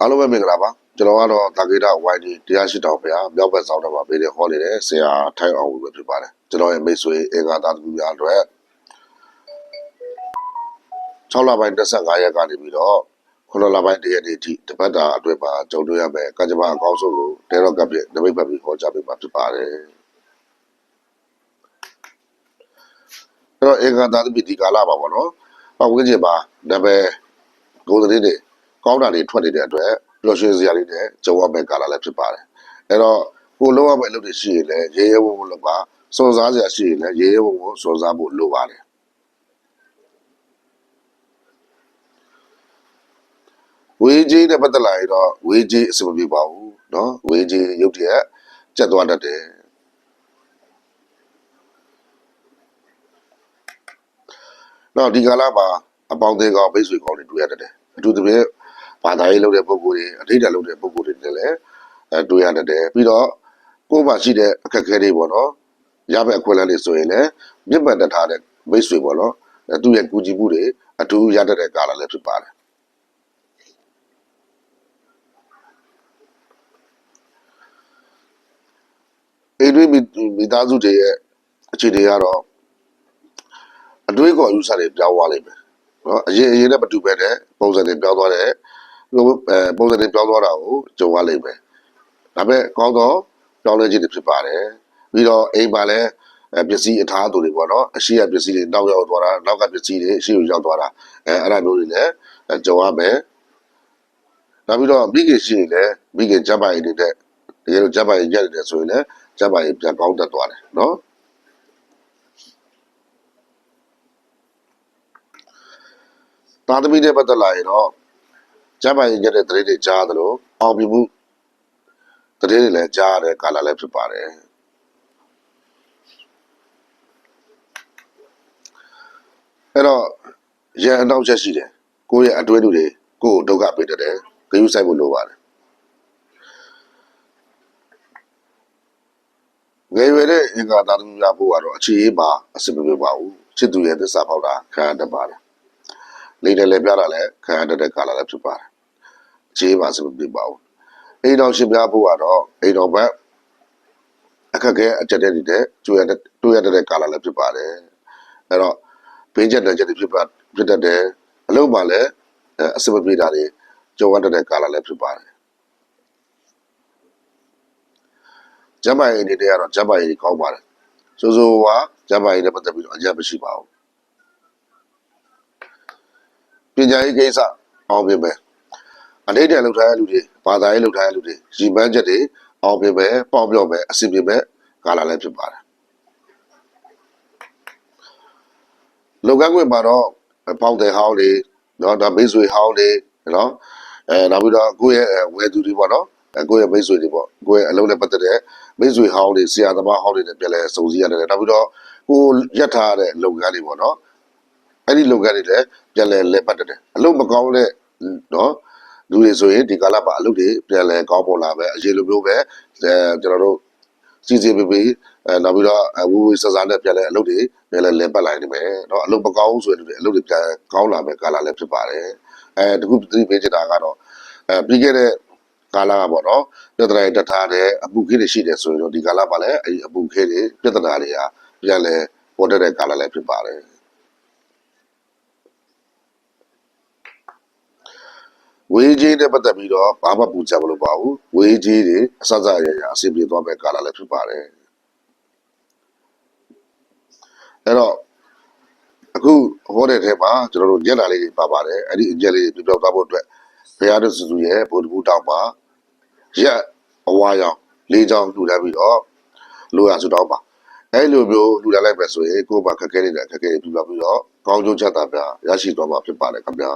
အားလုံးပဲမင်္ဂလာပါကျွန်တော်ကတော့တာဂေတာ YD တရားရှိတော်ဗျာမြောက်ဘက်ဆောင်တော့မှာပေးတဲ့ဟောနေတဲ့ဆရာထိုင်အောင်ဝေပဲဖြစ်ပါတယ်ကျွန်တော်ရဲ့မိတ်ဆွေအင်္ဂါသားတူများအတွက်6လပိုင်း25ရက်ကနေပြီးတော့9လပိုင်း1ရက်နေ့ထိတပတ်တာအတွက်ပါကြုံတွေ့ရမယ်ကကြမ္ဘာအကောင်းဆုံးကိုတဲတော့ကပ်ပြည့်နမိတ်ပတ်ပြီးဟောကြားပေးမှာဖြစ်ပါတယ်အဲ့တော့အင်္ဂါသားတူဒီကာလပါပေါ့နော်ပတ်ဝန်းကျင်ပါဒါပဲကိုယ်သတင်းတွေ ကောင်းတာတွေထွက်နေတဲ့အတွက်ပျော်ရွှင်စရာတွေနဲ့ကြုံရမယ့်ကာလလည်းဖြစ်ပါတယ်အဲ့တော့ကိုလုံးရမယ့်အလုပ်တွေရှိရင်လည်းရေရဲဝုံဝုံလုပ်ပါစွန်စားစရာရှိရင်လည်းရေရဲဝုံဝုံစွန်စားဖို့လိုပါတယ်ဝေးကြီးနဲ့ပတ်သက်လာရင်တော့ဝေးကြီးအဆင်မပြေပါဘူးเนาะဝေးကြီးရုပ်တရက်ကျက်သွားတတ်တယ်တော့ဒီကာလမှာအပေါင်းအသင်းကောင်ပိတ်ဆွေကောင်တွေတွေ့ရတတ်တယ်အထူးသဖြင့် ဘာသာရေးလုပ်တဲ့ပုဂ္ဂိုလ်တွေအဋိဌာန်လုပ်တဲ့ပုဂ္ဂိုလ်တွေနဲ့လည်းအဲတွေ့ရတတ်တယ်ပြီးတော့ကိုယ်မှာရှိတဲ့အခက်အခဲတွေပေါ့နော်ရမယ့်အခွင့်အလမ်းတွေဆိုရင်လည်းမြင့်မှတ်တထားတဲ့မိတ်ဆွေပေါ့နော်အဲသူ့ရဲ့ကူညီမှုတွေအထူးရတတ်တဲ့ကာလလည်းဖြစ်ပါတယ်အိမ်တွင်းမိမိသားစုတွေရဲ့အခြေအနေကတော့အတွေးကောယူဆတွေပြောင်းသွားလိမ့်မယ်နော်အရင်အရင်နဲ့မတူပဲတဲ့ပုံစံတွေပြောင်းသွားတဲ့ဟိုအဲ ပုံစံတွေပြောင်းသွားတာကိုကြုံရလိမ့်မယ်ဒါပေမဲ့ကောင်းသောပြောင်းလဲခြင်းတွေဖြစ်ပါတယ်ပြီးတော့အိမ်မှာလည်းအဲပစ္စည်းအထားအသူတွေပေါ့နော်အရှိရပစ္စည်းတွေနောက်ရောက်သွားတာနောက်ကပစ္စည်းတွေအရှိကိုရောက်သွားတာအဲအဲ့ဒါမျိုးတွေလည်းအဲကြုံရမယ်နောက်ပြီးတော့မိခင်ရှိရင်လည်းမိခင်ဂျပ်ပိုင်တွေနဲ့တကယ်လို့ဂျပ်ပိုင်ရက်တယ်ဆိုရင်လည်းဂျပ်ပိုင်ပြန်ကောင်းတတ်သွားတယ်နော်သားသမီးတွေပတ်သက်လာရင်တော့ ကျမ်းမာရေးကြတဲ့တရေတွေကြားသလိုအောင်ပြမှုတရေတွေလည်းကြားရတဲ့ကာလလည်းဖြစ်ပါတယ်အဲ့တော့ရန်အနောက်ချက်ရှိတယ်ကိုယ့်ရဲ့အတွဲလူတွေကိုယ့်ကိုဒုက္ခပေးတတ်တယ်ဂရုစိုက်ဖို့လိုပါတယ်ငယ်ရွယ်တဲ့အင်္ဂါသားသမီးများဖို့ကတော့အခြေအေးပါအစစ်မပြေပါဘူးချစ်သူရဲ့သစ္စာပေါက်တာခံရတတ်ပါတယ် လိမ့်တယ်လည်းပြတာလည်းခံရတတ်တဲ့ကာလလည်းဖြစ်ပါတယ်။အခြေပါစမပြပါဘူး။အိမ်တော်ရှင်ပြဖို့ကတော့အိမ်တော်ဘက်အခက်အခဲအကြက်တဲ့တွေနဲ့ကျွေးရတဲ့တွေ့ရတဲ့ကာလလည်းဖြစ်ပါတယ်။အဲ့တော့ဘေးချက်တဲ့ချက်တွေဖြစ်ပါဖြစ်တတ်တယ်။အလုံးပါလည်းအဲအစမပြေတာတွေကြုံရတတ်တဲ့ကာလလည်းဖြစ်ပါတယ်။ဂျမ်းပိုင်အနေနဲ့ကတော့ဂျမ်းပိုင်ကြီးကောင်းပါတယ်။စိုးစိုးကဂျမ်းပိုင်နဲ့ပတ်သက်ပြီးတော့အကြက်မရှိပါဘူး။ ပညာရေးကိစ္စအောင်ပြင်မယ်အလေးတန်လောက်ထားတဲ့လူတွေဘာသာရေးလောက်ထားတဲ့လူတွေရည်မှန်းချက်တွေအောင်ပြင်မယ်ပေါက်ပြော့မယ်အစီအပြင်မယ်ကာလလည်းဖြစ်ပါတယ်လုပ်ငန်းခွင်မှာတော့ပေါက်တဲ့ဟောင်းတွေနော်ဒါမိတ်ဆွေဟောင်းတွေနော်အဲနောက်ပြီးတော့ကိုယ့်ရဲ့ဝယ်သူတွေပေါ့နော်အဲကိုယ့်ရဲ့မိတ်ဆွေတွေပေါ့ကိုယ့်ရဲ့အလုံးနဲ့ပတ်သက်တဲ့မိတ်ဆွေဟောင်းတွေဆရာသမားဟောင်းတွေနဲ့ပြန်လဲစုံစည်းရတယ်နောက်ပြီးတော့ကိုရက်ထားတဲ့လုပ်ငန်းတွေပေါ့နော် အဲ့ဒီလုပ်ငန်းတွေလည်းပြန်လည်လဲပတ်တတ်တယ်အလုပ်မကောင်းတဲ့နော်လူတွေဆိုရင်ဒီကာလမှာအလုပ်တွေပြန်လည်ကောင်းပေါ်လာပဲအရေးလိုမျိုးပဲအဲကျွန်တော်တို့စီစီပီပီအဲနောက်ပြီးတော့ဝူဝူဆဆာနဲ့ပြန်လဲအလုပ်တွေပြန်လဲလဲပတ်လာနိုင်မယ်တော့အလုပ်မကောင်းဆိုရင်အလုပ်တွေပြန်ကောင်းလာမယ်ကာလလည်းဖြစ်ပါတယ်အဲတခုသတိပေးချင်တာကတော့အဲပြီးခဲ့တဲ့ကာလကပေါ့နော်ပြဿနာတွေတထားတဲ့အမှုခေတ်တွေရှိတယ်ဆိုရင်တော့ဒီကာလမှာလည်းအဲဒီအမှုခေတ်တွေပြဿနာတွေကပြန်လဲပေါ်တတ်တဲ့ကာလလည်းဖြစ်ပါတယ် ဝေးကြီးနဲ့ပတ်သက်ပြီးတော့ဘာမှပူချမလို့ပါဘူးဝေးကြီးတွေအစစအရရအဆင်ပြေသွားမဲ့ကာလလည်းဖြစ်ပါတယ်အဲ့တော့အခုဟောတဲ့ထဲမှာကျွန်တော်တို့ညက်လာလေးတွေပါပါတယ်အဲ့ဒီအကျက်လေးတွေပြပြောသွားဖို့အတွက်ဘုရားတို့စုစုရဲ့ဗုဒ္ဓဘုတောင်းမှာရက်အဝါရောင်လေးချောင်းလှူဒါန်းပြီးတော့လိုရစုတောင်းပါအဲ့လိုမျိုးလှူဒါန်းလိုက်ပဲဆိုရင်ကိုယ့်ဘာခက်ခဲနေတဲ့ခက်ခဲတွေပြပြပြီးတော့ကောင်းကျိုးချမ်းသာပြရရှိသွားမှာဖြစ်ပါတယ်ခင်ဗျာ